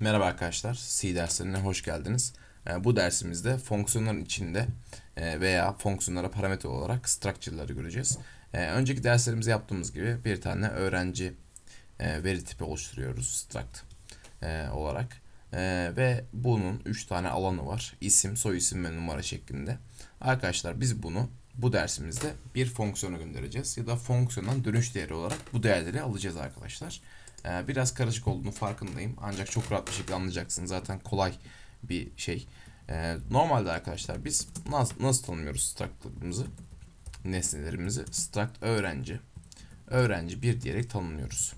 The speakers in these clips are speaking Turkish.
Merhaba arkadaşlar, C derslerine hoş geldiniz. Ee, Bu dersimizde fonksiyonların içinde e, veya fonksiyonlara parametre olarak structure'ları göreceğiz. Ee, Önceki derslerimizde yaptığımız gibi bir tane öğrenci e, veri tipi oluşturuyoruz struct e, olarak. Ve bunun 3 tane alanı var. İsim, soyisim ve numara şeklinde. Arkadaşlar biz bunu bu dersimizde bir fonksiyona göndereceğiz ya da fonksiyondan dönüş değeri olarak bu değerleri alacağız arkadaşlar. Ee, Biraz karışık olduğunu farkındayım ancak çok rahat bir şekilde anlayacaksınız. Zaten kolay bir şey. Ee, Normalde arkadaşlar biz nasıl, nasıl tanımlıyoruz struct'larımızı? Nesnelerimizi struct öğrenci. Öğrenci bir diyerek tanımlıyoruz.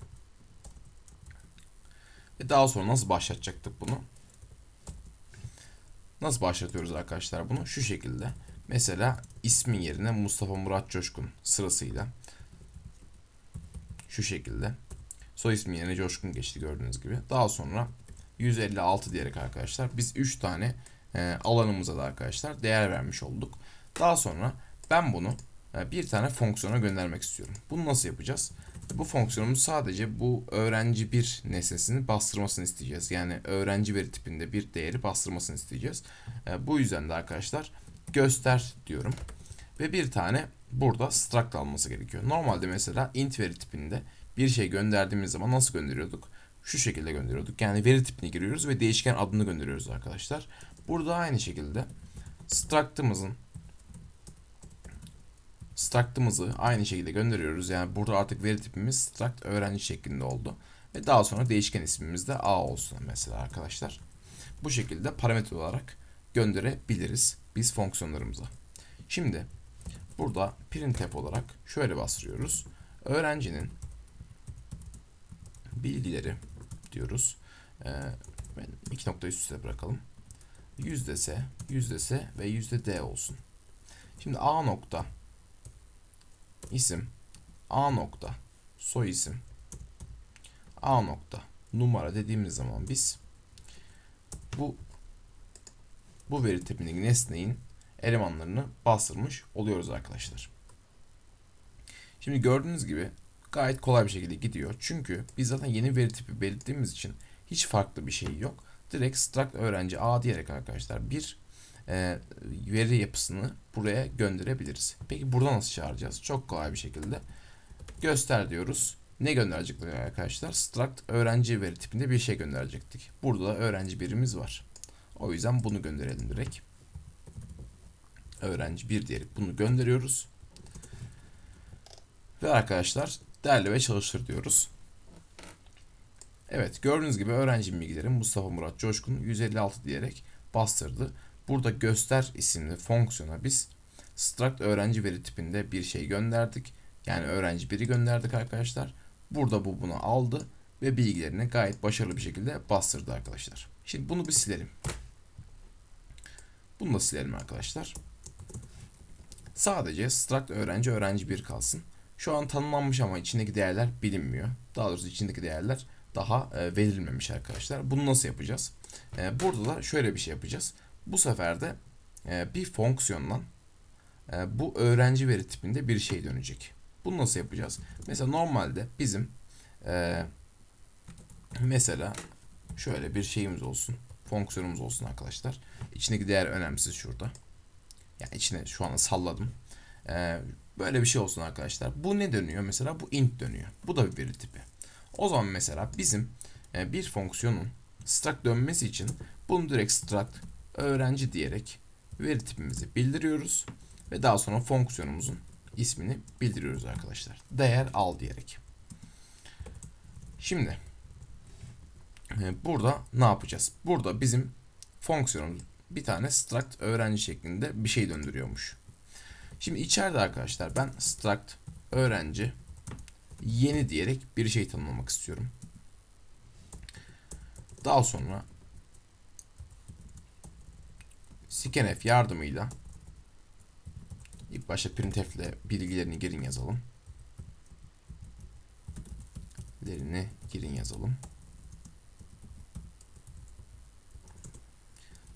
Ve daha sonra nasıl başlatacaktık bunu? Nasıl başlatıyoruz arkadaşlar bunu? Şu şekilde. Mesela ismin yerine Mustafa Murat Coşkun sırasıyla şu şekilde. Soy ismi yerine Coşkun geçti gördüğünüz gibi. Daha sonra 156 diyerek arkadaşlar biz 3 tane e, alanımıza da arkadaşlar değer vermiş olduk. Daha sonra ben bunu e, bir tane fonksiyona göndermek istiyorum. Bunu nasıl yapacağız? Bu fonksiyonumuz sadece bu öğrenci bir nesnesini bastırmasını isteyeceğiz. Yani öğrenci veri tipinde bir değeri bastırmasını isteyeceğiz. E, bu yüzden de arkadaşlar göster diyorum. Ve bir tane burada struct alması gerekiyor. Normalde mesela int veri tipinde bir şey gönderdiğimiz zaman nasıl gönderiyorduk? Şu şekilde gönderiyorduk. Yani veri tipini giriyoruz ve değişken adını gönderiyoruz arkadaşlar. Burada aynı şekilde struct'ımızın struct'ımızı aynı şekilde gönderiyoruz. Yani burada artık veri tipimiz struct öğrenci şeklinde oldu. Ve daha sonra değişken ismimiz de a olsun mesela arkadaşlar. Bu şekilde parametre olarak gönderebiliriz biz fonksiyonlarımıza. Şimdi burada printf olarak şöyle bastırıyoruz. Öğrencinin bilgileri diyoruz. Ee, ben iki nokta üst üste bırakalım. Yüzde S ve yüzde D olsun. Şimdi A nokta isim, A nokta soy isim, A nokta numara dediğimiz zaman biz bu bu veri tipindeki nesneyin elemanlarını bastırmış oluyoruz arkadaşlar. Şimdi gördüğünüz gibi gayet kolay bir şekilde gidiyor. Çünkü biz zaten yeni veri tipi belirttiğimiz için hiç farklı bir şey yok. Direkt struct öğrenci A diyerek arkadaşlar bir e, veri yapısını buraya gönderebiliriz. Peki burada nasıl çağıracağız? Çok kolay bir şekilde göster diyoruz. Ne gönderecektik arkadaşlar? Struct öğrenci veri tipinde bir şey gönderecektik. Burada da öğrenci birimiz var. O yüzden bunu gönderelim direkt. Öğrenci bir diyerek bunu gönderiyoruz. Ve arkadaşlar derle ve çalıştır diyoruz. Evet gördüğünüz gibi öğrenci bilgileri Mustafa Murat Coşkun 156 diyerek bastırdı. Burada göster isimli fonksiyona biz struct öğrenci veri tipinde bir şey gönderdik. Yani öğrenci biri gönderdik arkadaşlar. Burada bu bunu aldı ve bilgilerini gayet başarılı bir şekilde bastırdı arkadaşlar. Şimdi bunu bir silelim. Bunu da silelim arkadaşlar. Sadece struct öğrenci öğrenci bir kalsın. Şu an tanımlanmış ama içindeki değerler bilinmiyor. Daha doğrusu içindeki değerler daha e, verilmemiş arkadaşlar. Bunu nasıl yapacağız? E, burada da şöyle bir şey yapacağız. Bu sefer de e, bir fonksiyondan bu öğrenci veri tipinde bir şey dönecek. Bunu nasıl yapacağız? Mesela normalde bizim mesela şöyle bir şeyimiz olsun. Fonksiyonumuz olsun arkadaşlar. İçindeki değer önemsiz şurada. Yani içine şu anda salladım. E, böyle bir şey olsun arkadaşlar. Bu ne dönüyor? Mesela bu int dönüyor. Bu da bir veri tipi. O zaman mesela bizim e, bir fonksiyonun struct dönmesi için bunu direkt struct öğrenci diyerek veri tipimizi bildiriyoruz ve daha sonra fonksiyonumuzun ismini bildiriyoruz arkadaşlar. Değer al diyerek. Şimdi e, burada ne yapacağız? Burada bizim fonksiyonumuz bir tane struct öğrenci şeklinde bir şey döndürüyormuş. Şimdi içeride arkadaşlar ben struct öğrenci yeni diyerek bir şey tanımlamak istiyorum. Daha sonra scanf yardımıyla ilk başta printf ile bilgilerini girin yazalım. Lerini girin yazalım.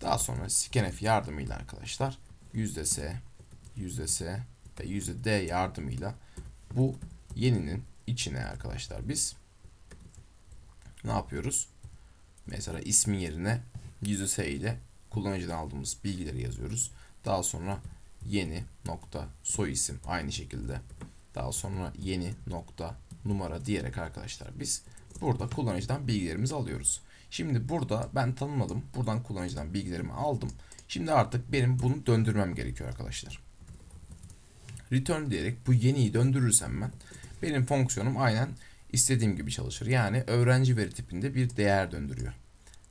Daha sonra scanf yardımıyla arkadaşlar %s, %s ve %d yardımıyla bu yeninin içine arkadaşlar biz ne yapıyoruz? Mesela ismin yerine S ile kullanıcıdan aldığımız bilgileri yazıyoruz. Daha sonra yeni nokta soy isim aynı şekilde. Daha sonra yeni nokta numara diyerek arkadaşlar biz burada kullanıcıdan bilgilerimizi alıyoruz. Şimdi burada ben tanımladım. Buradan kullanıcıdan bilgilerimi aldım. Şimdi artık benim bunu döndürmem gerekiyor arkadaşlar. Return diyerek bu yeniyi döndürürsem ben benim fonksiyonum aynen istediğim gibi çalışır. Yani öğrenci veri tipinde bir değer döndürüyor.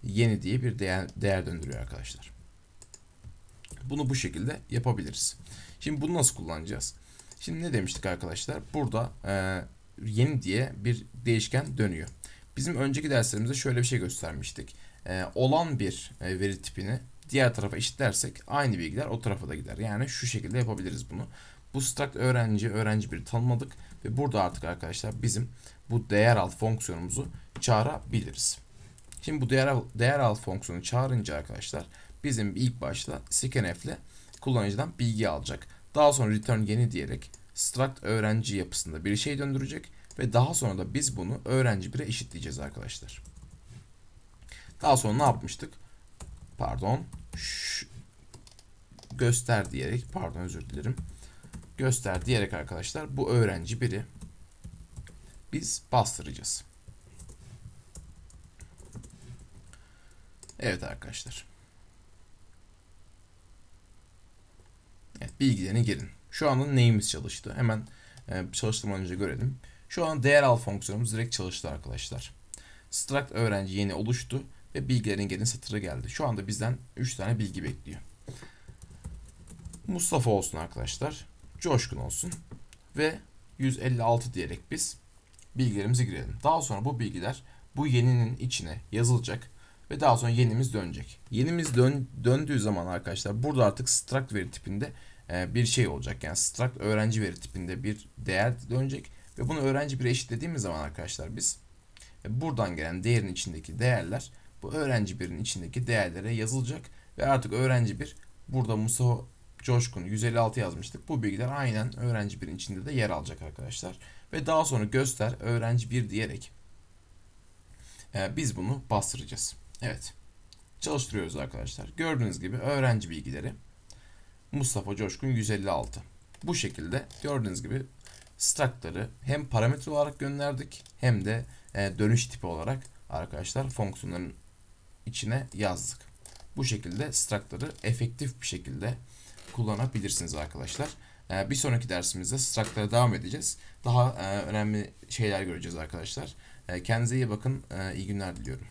Yeni diye bir değer, değer döndürüyor arkadaşlar. Bunu bu şekilde yapabiliriz. Şimdi bunu nasıl kullanacağız? Şimdi ne demiştik arkadaşlar? Burada e, yeni diye bir değişken dönüyor. Bizim önceki derslerimizde şöyle bir şey göstermiştik. E, olan bir e, veri tipini diğer tarafa eşitlersek aynı bilgiler o tarafa da gider. Yani şu şekilde yapabiliriz bunu. Bu struct öğrenci, öğrenci bir tanımladık ve burada artık arkadaşlar bizim bu değer al fonksiyonumuzu çağırabiliriz. Şimdi bu değer al, değer al fonksiyonu çağırınca arkadaşlar bizim ilk başta scanf ile kullanıcıdan bilgi alacak. Daha sonra return yeni diyerek struct öğrenci yapısında bir şey döndürecek ve daha sonra da biz bunu öğrenci 1'e eşitleyeceğiz arkadaşlar. Daha sonra ne yapmıştık? Pardon. Şu, göster diyerek pardon özür dilerim. Göster diyerek arkadaşlar bu öğrenci 1'i biz bastıracağız. Evet arkadaşlar. Evet, bilgilerini girin. Şu anda neyimiz çalıştı? Hemen e, çalıştırmadan önce görelim. Şu an değer al fonksiyonumuz direkt çalıştı arkadaşlar. Struct öğrenci yeni oluştu ve bilgilerin gelin satırı geldi. Şu anda bizden 3 tane bilgi bekliyor. Mustafa olsun arkadaşlar. Coşkun olsun. Ve 156 diyerek biz bilgilerimizi girelim. Daha sonra bu bilgiler bu yeninin içine yazılacak ve daha sonra yenimiz dönecek. Yenimiz dön, döndüğü zaman arkadaşlar burada artık struct veri tipinde e, bir şey olacak. Yani struct öğrenci veri tipinde bir değer dönecek ve bunu öğrenci bir eşitlediğimiz zaman arkadaşlar biz e, buradan gelen değerin içindeki değerler bu öğrenci birin içindeki değerlere yazılacak ve artık öğrenci bir burada Musa Coşkun 156 yazmıştık. Bu bilgiler aynen öğrenci birin içinde de yer alacak arkadaşlar. Ve daha sonra göster öğrenci bir diyerek e, biz bunu bastıracağız. Evet. Çalıştırıyoruz arkadaşlar. Gördüğünüz gibi öğrenci bilgileri Mustafa Coşkun 156. Bu şekilde gördüğünüz gibi struct'ları hem parametre olarak gönderdik hem de e, dönüş tipi olarak arkadaşlar fonksiyonların içine yazdık. Bu şekilde struct'ları efektif bir şekilde kullanabilirsiniz arkadaşlar. E, bir sonraki dersimizde struct'lara devam edeceğiz. Daha e, önemli şeyler göreceğiz arkadaşlar. E, kendinize iyi bakın. E, iyi günler diliyorum.